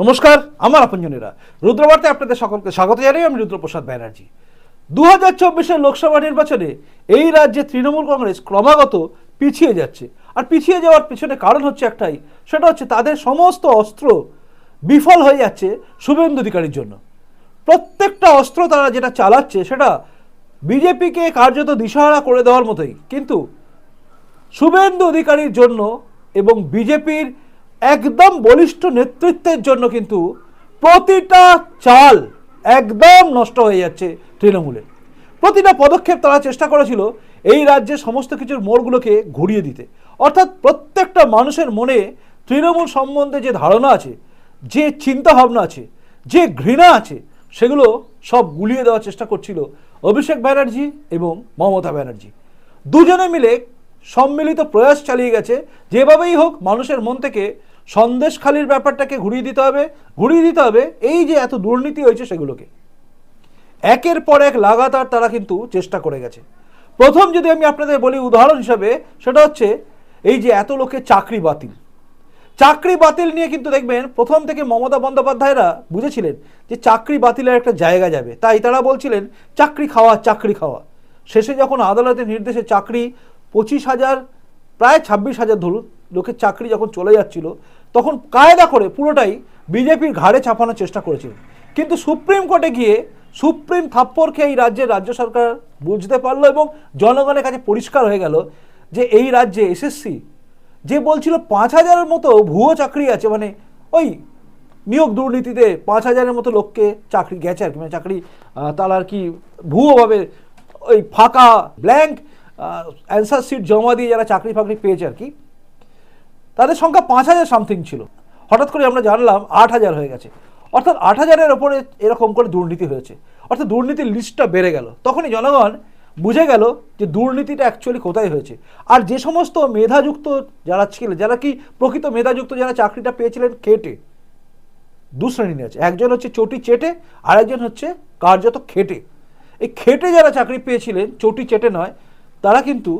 নমস্কার, আমার আপনজনেরা। রুদ্রবার্তে আপনাদের সকলকে স্বাগত জানাই, আমি রুদ্রপ্রসাদ ব্যানার্জি। দু হাজার চব্বিশের লোকসভা নির্বাচনে এই রাজ্যে তৃণমূল কংগ্রেস ক্রমাগত পিছিয়ে যাচ্ছে। আর পিছিয়ে যাওয়ার পিছনে কারণ হচ্ছে একটাই, সেটা হচ্ছে তাদের সমস্ত অস্ত্র বিফল হয়ে যাচ্ছে শুভেন্দু অধিকারীর জন্য। প্রত্যেকটা অস্ত্র তারা যেটা চালাচ্ছে, সেটা বিজেপিকে কার্যত দিশাহারা করে দেওয়ার মতোই। কিন্তু শুভেন্দু অধিকারীর জন্য এবং বিজেপির একদম বলিষ্ঠ নেতৃত্বের জন্য কিন্তু প্রতিটা চাল একদম নষ্ট হয়ে যাচ্ছে তৃণমূলের। প্রতিটা পদক্ষেপ তারা চেষ্টা করেছিল এই রাজ্যে সমস্ত কিছুর মোড়গুলোকে ঘুরিয়ে দিতে। অর্থাৎ প্রত্যেকটা মানুষের মনে তৃণমূল সম্বন্ধে যে ধারণা আছে, যে চিন্তা ভাবনা আছে, যে ঘৃণা আছে, সেগুলো সব গুলিয়ে দেওয়ার চেষ্টা করছিল অভিষেক ব্যানার্জি এবং মমতা ব্যানার্জি। দুজনে মিলে সম্মিলিত প্রয়াস চালিয়ে গেছে, যেভাবেই হোক মানুষের মন থেকে সন্দেশখালির ব্যাপারটাকে ঘুরিয়ে দিতে হবে। ঘুরিয়ে দিতে হবে এই যে এত দুর্নীতি হয়েছে সেগুলোকে। একের পর এক লাগাতার তারা কিন্তু চেষ্টা করে গেছে। প্রথম যদি আমি আপনাদের বলি উদাহরণ হিসাবে, সেটা হচ্ছে এই যে এত লোকের চাকরি বাতিল। চাকরি বাতিল নিয়ে কিন্তু দেখবেন প্রথম থেকে মমতা বন্দ্যোপাধ্যায়রা বুঝেছিলেন যে চাকরি বাতিলের একটা জায়গা যাবে। তাই তারা বলছিলেন, চাকরি খাওয়া চাকরি খাওয়া। শেষে যখন আদালতের নির্দেশে চাকরি পঁচিশ হাজার, প্রায় ছাব্বিশ হাজার ধরুন, লোকের চাকরি যখন চলে যাচ্ছিল তখন কায়দা করে পুরোটাই বিজেপির ঘাড়ে ছাপানোর চেষ্টা করেছিলেন কিন্তু সুপ্রিম কোর্টে গিয়ে সুপ্রিম থাপ্পড় খেয়ে এই রাজ্যের রাজ্য সরকার বুঝতে পারল এবং জনগণের কাছে পরিষ্কার হয়ে গেল যে এই রাজ্যে এসএসসি যে বলছিল পাঁচ হাজারের মতো ভুয়ো চাকরি আছে মানে ওই নিয়োগ দুর্নীতিতে পাঁচ হাজারের মতো লোককে চাকরি গেছে আর কি মানে চাকরি তারা আর কি ভুয়োভাবে ওই ফাঁকা ব্ল্যাঙ্ক অ্যান্সার সিট জমা দিয়ে যারা চাকরি ফাকরি পেয়েছে আর কি। তাদের সংখ্যা পাঁচ হাজার সামথিং ছিল। হঠাৎ করে আমরা জানলাম আট হাজার হয়ে গেছে। অর্থাৎ আট হাজারের ওপরে এরকম করে দুর্নীতি হয়েছে। অর্থাৎ দুর্নীতির লিস্টটা বেড়ে গেল। তখনই জনগণ বুঝে গেল যে দুর্নীতিটা অ্যাকচুয়ালি কোথায় হয়েছে। আর যে সমস্ত মেধাযুক্ত যারা ছিলেন, যারা কি প্রকৃত মেধাযুক্ত যারা চাকরিটা পেয়েছিলেন কেটে দু শ্রেণি আছে। একজন হচ্ছে চটি চেটে আর একজন হচ্ছে কার্যত খেটে এই খেটে যারা চাকরি পেয়েছিলেন, চটি চেটে নয়, তারা কিন্তু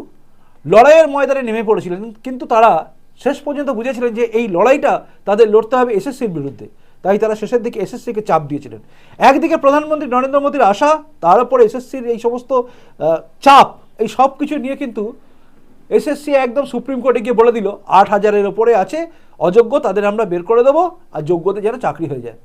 লড়াইয়ের ময়দানে নেমে পড়েছিলেন। কিন্তু তারা শেষ পর্যন্ত বুঝেছিলেন যে এই লড়াইটা তাদের লড়তে হবে এসএসসির বিরুদ্ধে। তাই তারা শেষের দিকে এসএসসিকে চাপ দিয়েছিলেন। একদিকে প্রধানমন্ত্রী নরেন্দ্র মোদীর আশা তার উপরে এসএসসির এই সমস্ত চাপ, এই সব কিছু নিয়ে কিন্তু এসএসসি একদম সুপ্রিম কোর্টে গিয়ে বলে দিল, আট হাজারের ওপরে আছে, অযোগ্য তাদের আমরা বের করে দেবো, আর যোগ্যতে যেন চাকরি হয়ে যায়।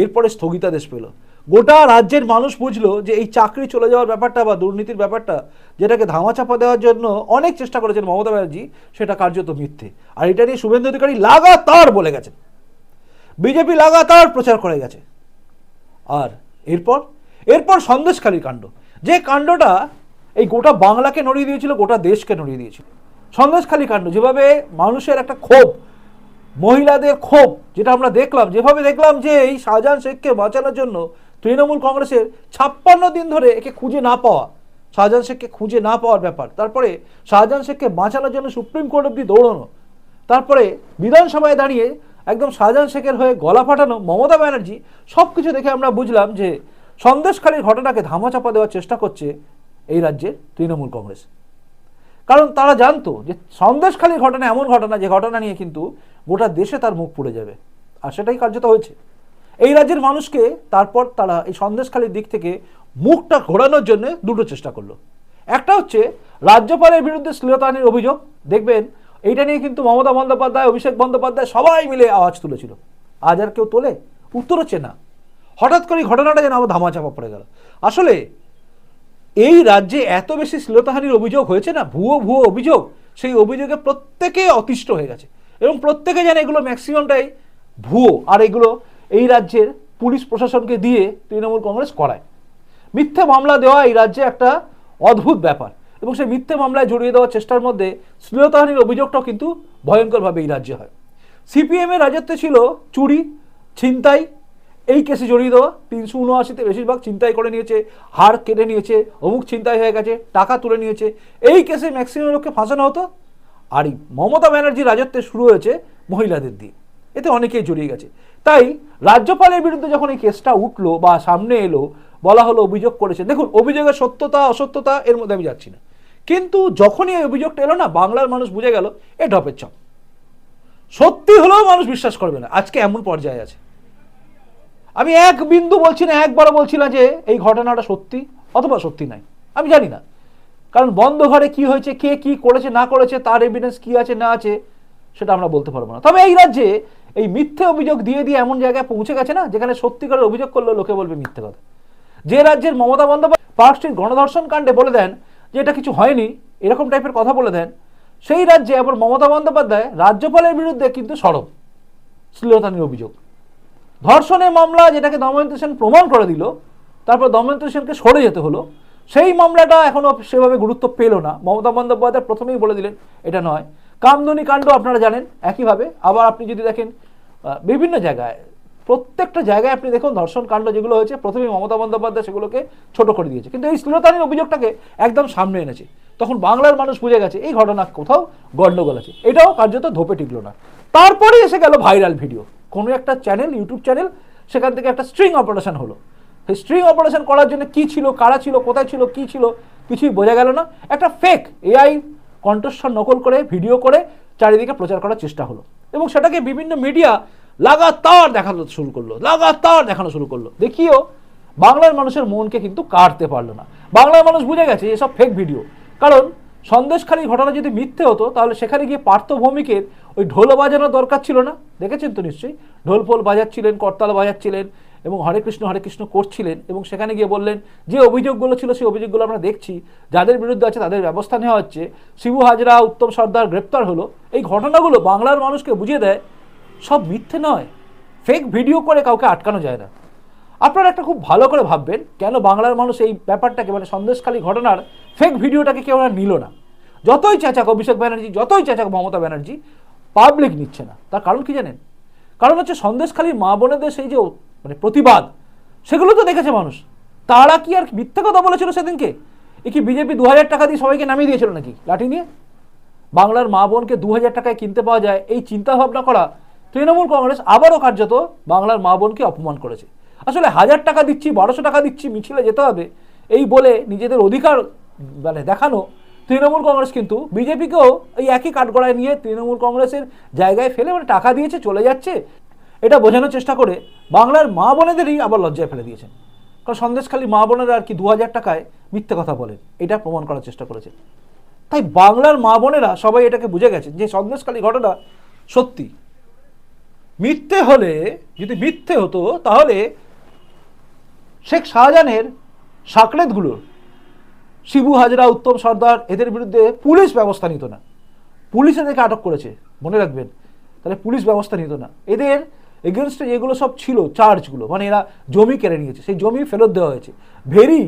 এরপরে স্থগিতাদেশ পেল। গোটা রাজ্যের মানুষ বুঝলো যে এই চাকরি চলে যাওয়ার ব্যাপারটা বা দুর্নীতির ব্যাপারটা যেটাকে ধামাচাপা দেওয়ার জন্য অনেক চেষ্টা করেছেন মমতা ব্যানার্জি, সেটা কার্যত মিথ্যে। আর এটা নিয়ে শুভেন্দু অধিকারী লাগাতার বলে গেছেন। বিজেপি লাগাতার প্রচার করে গেছে। আর এরপর? এরপর সন্দেশখালী কাণ্ড। যে কাণ্ডটা এই গোটা বাংলাকে নড়িয়ে দিয়েছিল, গোটা দেশকে নড়িয়ে দিয়েছিল। সন্দেশখালী কাণ্ড, যেভাবে মানুষের একটা ক্ষোভ, মহিলাদের ক্ষোভ, যেটা আমরা দেখলাম, যেভাবে দেখলাম যে এই শাহজাহান শেখকে বাঁচানোর জন্য তৃণমূল কংগ্রেসের ছাপ্পান্ন দিন ধরে একে খুঁজে না পাওয়া, শাহজাহান শেখকে খুঁজে না পাওয়ার ব্যাপার। তারপরে শাহজাহান শেখকে বাঁচানোর জন্য সুপ্রিম কোর্ট অব্দি দৌড়ানো। তারপরে বিধানসভায় দাঁড়িয়ে একদম শাহজাহান শেখের হয়ে গলা ফাটানো মমতা ব্যানার্জি সব কিছু দেখে আমরা বুঝলাম যে সন্দেশখালীর ঘটনাকে ধামাচাপা দেওয়ার চেষ্টা করছে এই রাজ্যের তৃণমূল কংগ্রেস। কারণ তারা জানতো যে সন্দেশখালীর ঘটনা এমন ঘটনা, যে ঘটনা নিয়ে কিন্তু গোটা দেশে তার মুখ পুড়ে যাবে। আর সেটাই কার্যত হয়েছে। এই রাজ্যের মানুষকে তারপর তারা এই সন্দেশখালীর দিক থেকে মুখটা ঘোরানোর জন্য দুটো চেষ্টা করল। একটা হচ্ছে রাজ্যপালের বিরুদ্ধে শ্লীলতাহানির অভিযোগ। দেখবেন, এইটা নিয়ে কিন্তু মমতা বন্দ্যোপাধ্যায়, অভিষেক বন্দ্যোপাধ্যায় সবাই মিলে আওয়াজ তুলেছিল। আজ আর কেউ তোলে উত্তর হচ্ছে না। হঠাৎ করে ঘটনাটা যেন আবার ধামাচাপা পড়ে গেল। আসলে এই রাজ্যে এত বেশি শ্লীলতাহানির অভিযোগ হয়েছে না? ভুয়ো ভুয়ো অভিযোগ। সেই অভিযোগে প্রত্যেকে অতিষ্ঠ হয়ে গেছে। এবং প্রত্যেকে জানে এগুলো ম্যাক্সিমামটাই ভুয়ো। আর এগুলো এই রাজ্যের পুলিশ প্রশাসনকে দিয়ে তৃণমূল কংগ্রেস করায়। মিথ্যে মামলা দেওয়া এই রাজ্যে একটা অদ্ভুত ব্যাপার এবং সেই মিথ্যে মামলায় জড়িয়ে দেওয়ার চেষ্টার মধ্যে শ্লীলতাহানির অভিযোগটাও কিন্তু ভয়ঙ্করভাবে এই রাজ্যে হয়। সিপিএম এর রাজত্বে ছিল চুরি, ছিনতাই, এই কেসে জড়িয়ে দেওয়া তিনশো উনআশিতে বেশিরভাগ চিন্তাই করে নিয়েছে, হার কেটে নিয়েছে, অমুক চিন্তাই হয়ে গেছে, টাকা তুলে নিয়েছে, এই কেসে ম্যাক্সিমাম লোককে ফাঁসানো হতো। আর মমতা ব্যানার্জির রাজত্বে শুরু হয়েছে মহিলাদের দিয়ে। এতে অনেকেই জড়িয়ে গেছে। তাই রাজ্যপালের বিরুদ্ধে যখন এই কেসটা উঠল বা সামনে এলো, বলা হলো অভিযোগ করেছে, দেখুন, অভিযোগের সত্যতা, অসত্যতা এর মধ্যে আমি যাচ্ছি না। কিন্তু যখনই এই অভিযোগটা এলো না, বাংলার মানুষ বুঝে গেল, এ ঢপের চপ। সত্যি হলেও মানুষ বিশ্বাস করবে না, আজকে এমন পর্যায়ে আছে। আমি এক বিন্দু বলছি না, একবারও বলছি না যে এই ঘটনাটা সত্যি অথবা সত্যি নাই আমি জানি না। কারণ বন্ধ ঘরে কি হয়েছে, কে কি করেছে, না করেছে, তার এভিডেন্স কি আছে, না আছে, সেটা আমরা বলতে পারব না। তবে এই রাজ্যে এই মিথ্যে অভিযোগ দিয়ে দিয়ে এমন জায়গায় পৌঁছে গেছে না, যেখানে সত্যিকারের অভিযোগ করলে লোকে বলবে মিথ্যে কথা। যে রাজ্যের মমতা বন্দ্যোপাধ্যায় পার্ক গণধর্ষণ কাণ্ডে বলে দেন যে এটা কিছু হয়নি, এরকম টাইপের কথা বলে দেন, সেই রাজ্যে আবার মমতা বন্দ্যোপাধ্যায় রাজ্যপালের বিরুদ্ধে কিন্তু সরব। শ্লীলতানির অভিযোগ। ধর্ষণের মামলা যেটাকে দময়ন্তী সেন প্রমাণ করে দিল, তারপর দময়ন্তী সেনকে সরে যেতে হলো, সেই মামলাটা এখনও সেভাবে গুরুত্ব পেল না। মমতা বন্দ্যোপাধ্যায় প্রথমেই বলে দিলেন, এটা নয়। কামদুনি কাণ্ড আপনারা জানেন, একইভাবে। আবার আপনি যদি দেখেন বিভিন্ন জায়গায়, প্রত্যেকটা জায়গায় আপনি দেখুন ধর্ষণ কাণ্ড যেগুলো হয়েছে প্রথমেই মমতা বন্দ্যোপাধ্যায় সেগুলোকে ছোট করে দিয়েছে। কিন্তু এই শ্লীলতানির অভিযোগটাকে একদম সামনে এনেছে। তখন বাংলার মানুষ বুঝে গেছে, এই ঘটনা কোথাও গন্ডগোল আছে। এটাও কার্যত ধোপে টিকলো না। তারপরে এসে গেল ভাইরাল ভিডিও। কোনো একটা চ্যানেল, ইউটিউব চ্যানেল, সেখান থেকে একটা স্ট্রিং অপারেশন হলো। সেই স্ট্রিং অপারেশন করার জন্য কি ছিল, কারা ছিল, কোথায় ছিল, কি ছিল, কিছুই বোঝা গেল না। একটা ফেক এআই কণ্ঠস্বর নকল করে, ভিডিও করে চারিদিকে প্রচার করার চেষ্টা হলো। এবং সেটাকে বিভিন্ন মিডিয়া লাগাতার দেখানো শুরু করল, লাগাতার দেখানো শুরু করল। দেখিও, বাংলার মানুষের মনকে কিন্তু কাটতে পারল না। বাংলার মানুষ বুঝে গেছে এসব ফেক ভিডিও কারণ সন্দেশখালী ঘটনা যদি মিথ্যে হতো, তাহলে সেখানে গিয়ে পার্থ ভৌমিকের ওই ঢোল বাজানোর দরকার ছিল না। দেখেছেন তো নিশ্চয়ই? ঢোল ফোল বাজাচ্ছিলেন, করতাল বাজাচ্ছিলেন এবং হরে কৃষ্ণ হরে কৃষ্ণ করছিলেন এবং সেখানে গিয়ে বললেন, যে অভিযোগগুলো ছিল সেই অভিযোগগুলো আমরা দেখছি, যাদের বিরুদ্ধে আছে তাদের ব্যবস্থা নেওয়া হচ্ছে। শিবু হাজরা, উত্তম সর্দার গ্রেপ্তার হলো। এই ঘটনাগুলো বাংলার মানুষকে বুঝিয়ে দেয়, সব মিথ্যে নয়। ফেক ভিডিও করে কাউকে আটকানো যায় না। আপনারা একটা খুব ভালো করে ভাববেন, কেন বাংলার মানুষ এই ব্যাপারটাকে মানে সন্দেশখালী ঘটনার ফেক ভিডিওটাকে কেউ আর নিল না। যতই চেঁচাক অভিষেক ব্যানার্জি, যতই চেঁচাক মমতা ব্যানার্জি পাবলিক নিচ্ছে না। তার কারণ কি জানেন? কারণ হচ্ছে সন্দেশখালী মা বোনেদের সেই যে মানে প্রতিবাদ, সেগুলো তো দেখেছে মানুষ। তারা কি আর মিথ্যে কথা বলেছিল সেদিনকে? এ কি বিজেপি দু হাজার টাকা দিয়ে সবাইকে নামিয়ে দিয়েছিল নাকি, লাঠি নিয়ে? বাংলার মা বোনকে দু হাজার টাকায় কিনতে পাওয়া যায়, এই চিন্তা ভাবনা করা তৃণমূল কংগ্রেস আবারও কার্যত বাংলার মা বোনকে অপমান করেছে। আসলে হাজার টাকা দিচ্ছি, বারোশো টাকা দিচ্ছি, মিছিলে যেতে হবে, এই বলে নিজেদের অধিকার মানে দেখানো তৃণমূল কংগ্রেস কিন্তু বিজেপিকেও এই একই কাঠগড়ায় নিয়ে তৃণমূল কংগ্রেসের জায়গায় ফেলে মানে টাকা দিয়েছে, চলে যাচ্ছে এটা বোঝানোর চেষ্টা করে বাংলার মা বোনেদেরই আবার লজ্জায় ফেলে দিয়েছেন। কারণ সন্দেশখালী মা বোনেরা আর কি দু হাজার টাকায় মিথ্যে কথা বলেন, এটা প্রমাণ করার চেষ্টা করেছে। তাই বাংলার মা বোনেরা সবাই এটাকে বুঝে গেছেন যে সন্দেশখালী ঘটনা সত্যি। মিথ্যে হলে, যদি মিথ্যে হতো, তাহলে শেখ শাহজাহানের সাকরেতগুলোর শিবু হাজরা, উত্তম সর্দার, এদের বিরুদ্ধে পুলিশ ব্যবস্থা নিত না। পুলিশ এদেরকে আটক করেছে, মনে রাখবেন। তাহলে পুলিশ ব্যবস্থা নিত না। এদের এগেনস্টে যেগুলো সব ছিল চার্জগুলো মানে এরা জমি কেড়ে নিয়েছে, সেই জমি ফেরত দেওয়া হয়েছে। ভেরি,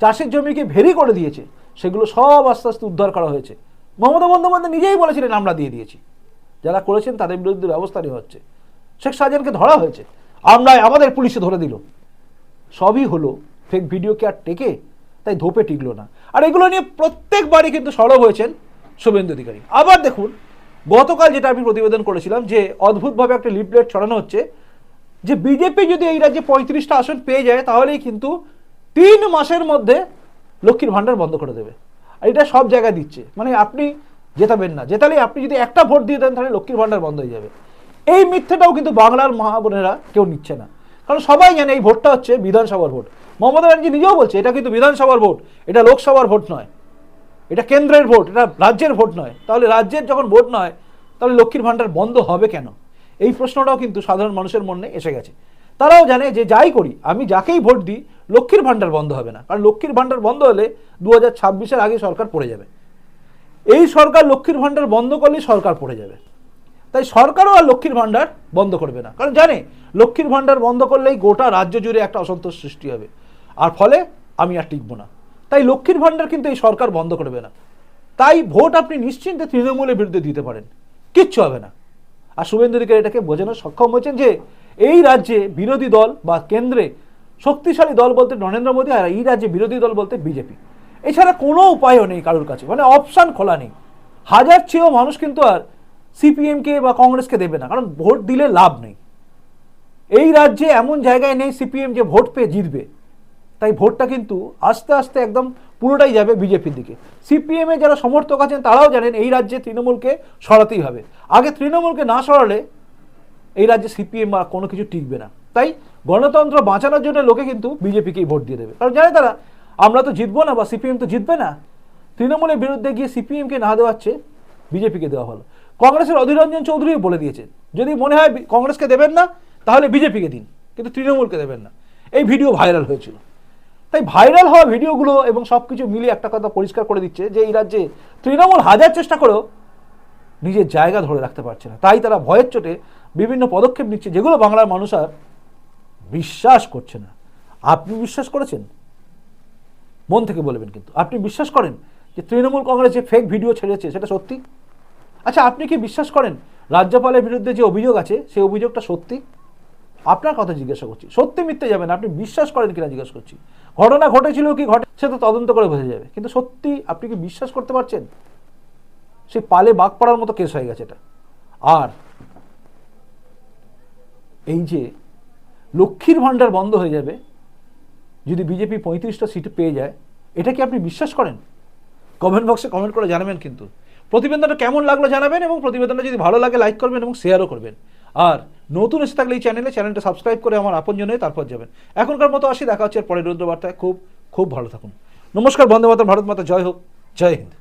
চাষের জমিকে ভেরি করে দিয়েছে, সেগুলো সব আস্তে আস্তে উদ্ধার করা হয়েছে। মমতা বন্দ্যোপাধ্যায় নিজেই বলেছিলেন, আমরা দিয়ে দিয়েছি। যারা করেছেন, তাদের বিরুদ্ধে ব্যবস্থা নেওয়া হচ্ছে। শেখ শাহজাহানকে ধরা হয়েছে। আমরা আমাদের পুলিশে ধরে দিল। সবই হলো ফেক ভিডিওকে আর টেকে, তাই ধোপে টিকলো না। আর এগুলো নিয়ে প্রত্যেকবারই কিন্তু সরব হয়েছেন শুভেন্দু অধিকারী। আবার দেখুন গতকাল যেটা আমি প্রতিবেদন করেছিলাম যে অদ্ভুতভাবে একটা লিফলেট ছড়ানো হচ্ছে, যে বিজেপি যদি এই রাজ্যে পঁয়ত্রিশটা আসন পেয়ে যায়, তাহলেই কিন্তু তিন মাসের মধ্যে লক্ষ্মীর ভাণ্ডার বন্ধ করে দেবে। আর এটা সব জায়গায় দিচ্ছে। মানে আপনি জেতাবেন না। জেতালে আপনি যদি একটা ভোট দিয়ে দেন, তাহলে লক্ষ্মীর ভাণ্ডার বন্ধ হয়ে যাবে। এই মিথ্যেটাও কিন্তু বাংলার মা বোনেরা কেউ নিচ্ছে না। কারণ সবাই জানে এই ভোটটা হচ্ছে বিধানসভার ভোট। মমতা ব্যানার্জি নিজেও বলছে, এটা কিন্তু বিধানসভার ভোট, এটা লোকসভার ভোট নয়। এটা কেন্দ্রের ভোট, এটা রাজ্যের ভোট নয়। তাহলে রাজ্যের যখন ভোট নয়, তাহলে লক্ষ্মীর ভাণ্ডার বন্ধ হবে কেন? এই প্রশ্নটাও কিন্তু সাধারণ মানুষের মনে এসে গেছে। তারাও জানে যে যাই করি, আমি যাকেই ভোট দিই, লক্ষ্মীর ভাণ্ডার বন্ধ হবে না। কারণ লক্ষ্মীর ভাণ্ডার বন্ধ হলে দু হাজার ছাব্বিশের আগে সরকার পড়ে যাবে। এই সরকার লক্ষ্মীর ভাণ্ডার বন্ধ করলেই সরকার পড়ে যাবে। তাই সরকারও আর লক্ষ্মীর ভাণ্ডার বন্ধ করবে না। কারণ জানে, লক্ষ্মীর ভাণ্ডার বন্ধ করলেই গোটা রাজ্য জুড়ে একটা অসন্তোষ সৃষ্টি হবে। আর ফলে আমি আর টিকবো না। তাই লক্ষ্মীর ভাণ্ডার কিন্তু এই সরকার বন্ধ করবে না। তাই ভোট আপনি নিশ্চিন্তে তৃণমূলের বিরুদ্ধে দিতে পারেন। কিচ্ছু হবে না। আর শুভেন্দু অধিকারী এটাকে বোঝানো সক্ষম হয়েছেন যে, এই রাজ্যে বিরোধী দল বা কেন্দ্রে শক্তিশালী দল বলতে নরেন্দ্র মোদী আর এই রাজ্যে বিরোধী দল বলতে বিজেপি। এছাড়া কোনো উপায়ও নেই কারোর কাছে। মানে অপশান খোলা নেই। হাজার চেয়েও মানুষ কিন্তু আর সিপিএমকে বা কংগ্রেসকে দেবে না। কারণ ভোট দিলে লাভ নেই। এই রাজ্যে এমন জায়গায় নেই সিপিএম যে ভোট পেয়ে জিতবে। তাই ভোটটা কিন্তু আস্তে আস্তে একদম পুরোটাই যাবে বিজেপির দিকে। সিপিএম যারা সমর্থক আছেন তারাও জানেন এই রাজ্যে তৃণমূলকে সরাতেই হবে। আগে তৃণমূলকে না সরালে এই রাজ্যে সিপিএম বা কোনো কিছু টিকবে না। তাই গণতন্ত্র বাঁচানোর জন্য লোকে কিন্তু বিজেপিকেই ভোট দিয়ে দেবে। কারণ জানে তারা, আমরা তো জিতবো না বা সিপিএম তো জিতবে না। তৃণমূলের বিরুদ্ধে গিয়ে সিপিএমকে না দেওয়াচ্ছে বিজেপিকে দেওয়া হলো। কংগ্রেসের অধীর রঞ্জন চৌধুরী বলে দিয়েছেন, যদি মনে হয় কংগ্রেসকে দেবেন না, তাহলে বিজেপিকে দিন, কিন্তু তৃণমূলকে দেবেন না। এই ভিডিও ভাইরাল হয়েছিল। তাই ভাইরাল হওয়া ভিডিওগুলো এবং সব কিছু মিলিয়ে একটা কথা পরিষ্কার করে দিচ্ছে যে এই রাজ্যে তৃণমূল হাজার চেষ্টা করেও নিজের জায়গা ধরে রাখতে পারছে না। তাই তারা ভয়ের চোটে বিভিন্ন পদক্ষেপ নিচ্ছে যেগুলো বাংলার মানুষ আর বিশ্বাস করছে না। আপনি বিশ্বাস করেছেন? মন থেকে বলবেন কিন্তু। আপনি বিশ্বাস করেন যে তৃণমূল কংগ্রেস যে ফেক ভিডিও ছেড়েছে, সেটা সত্যি? আচ্ছা আপনি কি বিশ্বাস করেন রাজ্যপালের বিরুদ্ধে যে অভিযোগ আছে, সেই অভিযোগটা সত্যি? আপনার কথা জিজ্ঞাসা করছি। সত্যি মিথ্যে যাবেন আপনি বিশ্বাস করেন কিনা জিজ্ঞাসা করছি। ঘটনা ঘটেছিল কি ঘটে, সে তো তদন্ত করে বোঝা যাবে। কিন্তু সত্যি আপনি কি বিশ্বাস করতে পারছেন? সে পালে বাঘ পড়ার মতো কেস হয়ে গেছে এটা। আর এই যে লক্ষ্মীর ভাণ্ডার বন্ধ হয়ে যাবে, যদি বিজেপি পঁয়ত্রিশটা সিট পেয়ে যায়, এটা কি আপনি বিশ্বাস করেন? কমেন্ট বক্সে কমেন্ট করে জানাবেন কিন্তু। প্রতিবেদনটা কেমন লাগল জানাবেন এবং প্রতিবেদনটা যদি ভালো লাগে, লাইক করবেন এবং শেয়ারও করবেন। আর নতুন এসে থাকলে এই চ্যানেলে চ্যানেলটা সাবস্ক্রাইব করে আমার আপন জন্য তারপর যাবেন। এখনকার মতো আসি, দেখা হচ্ছে পরের রুদ্রবার্তায়। খুব খুব ভালো থাকুন। নমস্কার, বন্দে মাতা ভারত মাতা, জয় হোক, জয় হিন্দ।